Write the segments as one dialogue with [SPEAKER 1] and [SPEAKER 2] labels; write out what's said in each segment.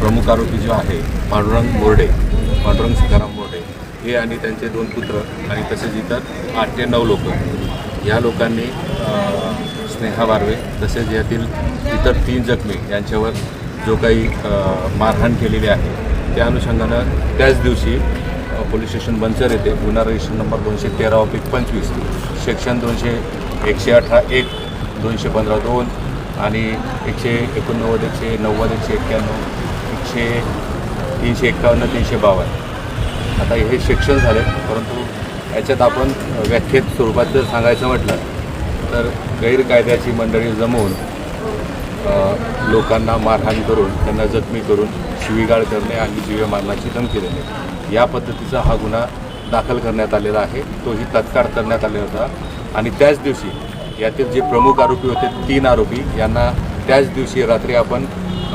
[SPEAKER 1] प्रमुख आरोपी जो आहे पांडुरंग बोर्डे पांडुरंग सीताराम बोर्डे हे आणि त्यांचे दोन पुत्र आणि तसेच इतर आठ ते नऊ लोक. या लोकांनी स्नेहा बारवे तसेच यातील इतर तीन जखमी यांच्यावर जो काही मारहाण केलेली आहे त्या अनुषंगानं त्याच दिवशी पोलीस स्टेशन बंचर येथे गुन्हा रजिस्टर नंबर दोनशे तेरा ऑपिक पंचवीस सेक्शन दोनशे एकशे अठरा एक दोनशे पंधरा दोन आणि एकशे एकोणनव्वद एकशे नव्वद एकशे एक्क्याण्णव एकशे तीनशे एक्कावन्न तीनशे बावन्न. आता हे सेक्शन झाले परंतु याच्यात आपण व्याख्येत स्वरूपात जर सांगायचं म्हटलं तर गैरकायद्याची मंडळी जमवून लोकांना मारहाण करून त्यांना जखमी करून शिवीगाळ करणे आणि जीवे मारण्याची धमकी देणे. या पद्धतीचा हा गुन्हा दाखल करण्यात आलेला आहे. तोही तत्काळ करण्यात आलेला होता. आणि त्याच दिवशी यातील जे प्रमुख आरोपी होते तीन आरोपी यांना त्याच दिवशी रात्री आपण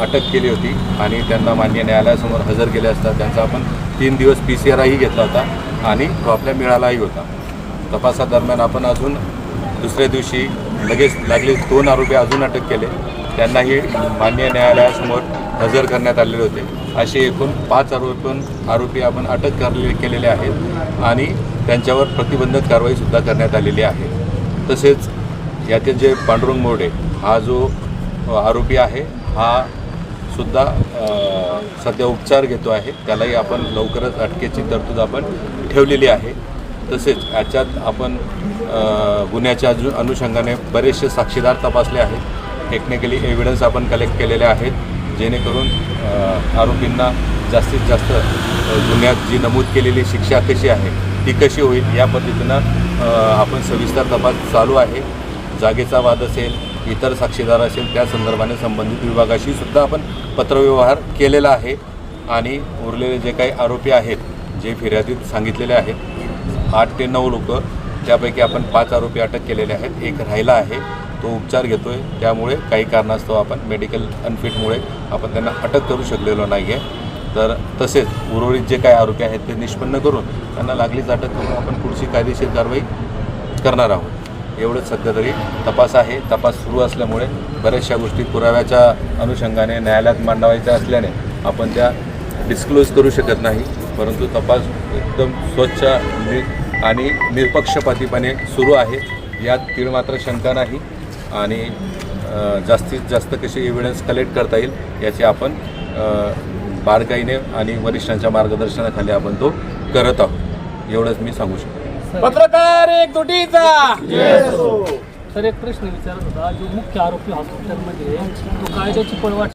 [SPEAKER 1] अटक केली होती आणि त्यांना मान्य न्यायालयासमोर हजर केले असता त्यांचा आपण तीन दिवस पी सी आरही घेतला होता आणि तो आपल्या मिळालाही होता. तपासादरम्यान आपण अजून दुसऱ्या दिवशी लगेच लागले दोन आरोपी अजून अटक केले. त्यांनाही मान्य न्यायालयासमोर हजर करण्यात आलेले होते. असे एकूण पाच आरोपी आरोपी आपण अटक करले केलेले आहेत आणि त्यांच्यावर प्रतिबंधक कारवाईसुद्धा करण्यात आलेली आहे. तसेच यातील जे पांडुरंग मोडे हा जो आरोपी आहे हा सुद्धा सध्या उपचार घेतो आहे. त्यालाही आपण लवकरच अटकेची तरतूद आपण ठेवलेली आहे. तसेच याच्यात आपण गुन्ह्याच्या अजू अनुषंगाने बरेचसे साक्षीदार तपासले आहेत. टेक्निकली एव्हिडन्स आपण कलेक्ट केलेले आहेत. जेणेकरून आरोपींना जास्तीत जास्त गुन्ह्यात जी नमूद केलेली शिक्षा कशी आहे ती कशी होईल या पद्धतीनं आपण सविस्तर तपास चालू आहे. जागेचा वाद असेल इतर साक्षीदार असेल त्या संदर्भाने संबंधित विभागाशी सुद्धा आपण पत्रव्यवहार केलेला आहे. आणि उरलेले जे काही आरोपी आहेत जे फिर्यादीत सांगितलेले आहेत आठ ते नऊ लोक त्यापैकी आपण पाच आरोपी अटक केलेले आहेत. एक राहिला आहे तो उपचार घेतो आहे त्यामुळे काही कारणास्तव आपण मेडिकल अनफिटमुळे आपण त्यांना अटक करू शकलेलो नाही आहे तर तसेच उर्वरित जे काही आरोपी आहेत ते निष्पन्न करून त्यांना लागलीच अटक करून आपण पुढची कायदेशीर कारवाई करणार आहोत. एवढंच सध्या तरी तपास आहे. तपास सुरू असल्यामुळे बऱ्याचशा गोष्टी पुराव्याच्या अनुषंगाने न्यायालयात मांडावायच्या असल्याने आपण त्या डिस्क्लोज करू शकत नाही. परंतु तपास एकदम स्वच्छ आणि निरपक्षपातीपणे सुरू आहे. यात तीळ मात्र शंका नाही आणि जास्तीत जास्त कसे एव्हिडन्स कलेक्ट करता येईल याची आपण बारकाईने आणि वरिष्ठांच्या मार्गदर्शनाखाली आपण तो करत आहोत. एवढंच मी सांगू शकतो.
[SPEAKER 2] पत्रकार एक दुटीचा.
[SPEAKER 3] तर एक प्रश्न विचारत होता. जो मुख्य आरोपी हॉस्पिटलमध्ये तो कायद्याची पळवाट